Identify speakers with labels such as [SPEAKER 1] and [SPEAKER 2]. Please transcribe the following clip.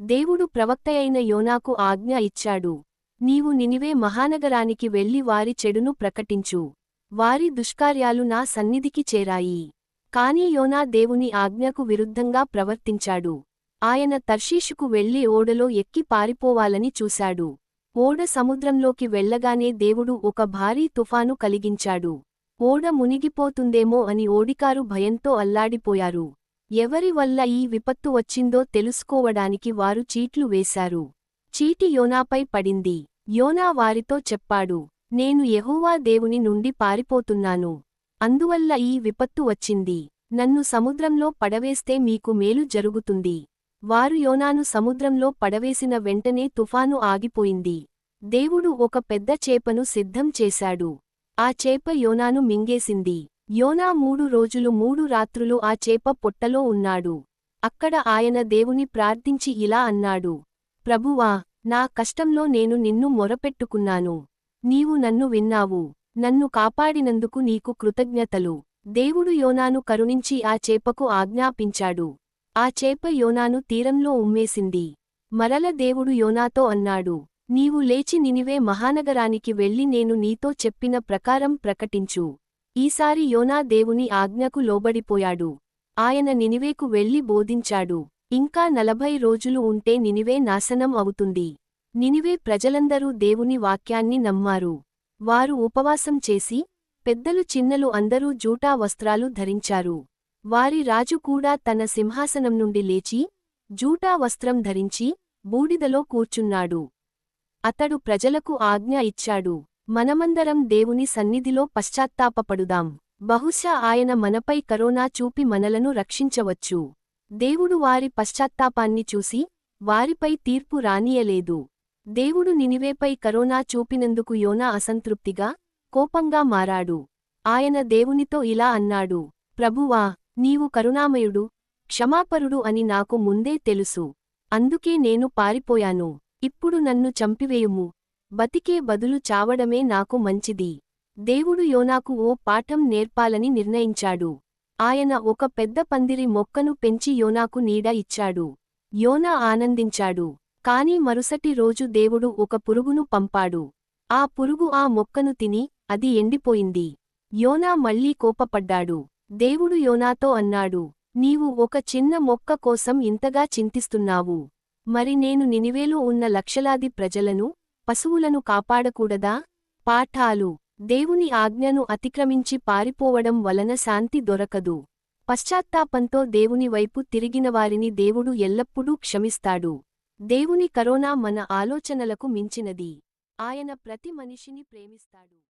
[SPEAKER 1] దేవుడు ప్రవక్తయైన యోనాకు ఆజ్ఞ ఇచ్చాడు. నీవు నినివే మహానగరానికి వెళ్ళి వారి చెడును ప్రకటించు. వారి దుష్కార్యాలు నా సన్నిధికి చేరాయి. కాని యోనా దేవుని ఆజ్ఞకు విరుద్ధంగా ప్రవర్తించాడు. ఆయన తర్షీషుకు వెళ్ళి ఓడలో ఎక్కి పారిపోవాలని చూశాడు. ఓడ సముద్రంలోకి వెళ్ళగానే దేవుడు ఒక భారీ తుఫాను కలిగించాడు. ఓడ మునిగిపోతుందేమో అని ఓడికారు భయంతో అల్లాడిపోయారు. ఎవరి వల్ల ఈ విపత్తు వచ్చిందో తెలుసుకోవడానికి వారు చీట్లు వేశారు. చీటి యోనాపై పడింది. యోనా వారితో చెప్పాడు నేను యహోవా దేవుని నుండి పారిపోతున్నాను. అందువల్ల ఈ విపత్తు వచ్చింది. నన్ను సముద్రంలో పడవేస్తే మీకు మేలు జరుగుతుంది వారు యోనాను సముద్రంలో పడవేసిన వెంటనే తుఫాను ఆగిపోయింది. దేవుడు ఒక పెద్ద చేపను సిద్ధం చేశాడు. ఆ చేప యోనాను మింగేసింది. యోనా మూడు రోజులు మూడు రాత్రులు ఆ చేప పొట్టలో ఉన్నాడు. అక్కడ ఆయన దేవుని ప్రార్థించి ఇలా అన్నాడు. ప్రభువా నా కష్టంలో నేను నిన్ను మొరపెట్టుకున్నాను. నీవు నన్ను విన్నావు. నన్ను కాపాడినందుకు నీకు కృతజ్ఞతలు. దేవుడు యోనాను కరుణించి ఆ చేపకు ఆజ్ఞాపించాడు. ఆ చేప యోనాను తీరంలో ఉమ్మేసింది. మరల దేవుడు యోనాతో అన్నాడు నీవు లేచి నినివే మహానగరానికి వెళ్ళి నేను నీతో చెప్పిన ప్రకారం ప్రకటించు. ఈసారి యోనా దేవుని ఆజ్ఞకు లోబడిపోయాడు. ఆయన నినివేకు వెళ్ళి బోధించాడు. ఇంకా నలభై రోజులు ఉంటే నినివే నాశనం అవుతుంది. నినివే ప్రజలందరూ దేవుని వాక్యాన్ని నమ్మారు. వారు ఉపవాసం చేసి పెద్దలు చిన్నలు అందరూ జూటా వస్త్రాలు ధరించారు. వారి రాజు కూడా తన సింహాసనం నుండి లేచి జూటా వస్త్రం ధరించి బూడిదలో కూర్చున్నాడు. అతడు ప్రజలకు ఆజ్ఞ ఇచ్చాడు. మనమందరం దేవుని సన్నిధిలో పశ్చాత్తాపపడుదాం. బహుశా ఆయన మనపై కరోనా చూపి మనలను రక్షించవచ్చు. దేవుడు వారి పశ్చాత్తాపాన్ని చూసి వారిపై తీర్పు రానియలేదు. దేవుడు నినివేపై కరోనా చూపినందుకు యోనా అసంతృప్తిగా కోపంగా మారాడు. ఆయన దేవునితో ఇలా అన్నాడు ప్రభువా నీవు కరుణామయుడు క్షమాపరుడు అని నాకు ముందే తెలుసు. అందుకే నేను పారిపోయాను. ఇప్పుడు నన్ను చంపివేయుము. బతికే బదులు చావడమే నాకు మంచిది. దేవుడు యోనాకు ఓ పాఠం నేర్పాలని నిర్ణయించాడు. ఆయన ఒక పెద్ద పందిరి మొక్కను పెంచి యోనాకు నీడ ఇచ్చాడు. యోనా ఆనందించాడు. కాని మరుసటి రోజు దేవుడు ఒక పురుగును పంపాడు. ఆ పురుగు ఆ మొక్కను తిని అది ఎండిపోయింది. యోనా మళ్ళీ కోపపడ్డాడు. దేవుడు యోనాతో అన్నాడు నీవు ఒక చిన్న మొక్క కోసం ఇంతగా చింతిస్తున్నావు. మరి నేను నినివేలో ఉన్న లక్షలాది ప్రజలను పశువులను కాపాడకూడదా? పాఠాలు. దేవుని ఆజ్ఞను అతిక్రమించి పారిపోవడం వలన శాంతి దొరకదు. పశ్చాత్తాపంతో దేవుని వైపు తిరిగినవారిని దేవుడు ఎల్లప్పుడూ క్షమిస్తాడు. దేవుని కరోనా మన ఆలోచనలకు మించినది. ఆయన ప్రతి మనిషిని ప్రేమిస్తాడు.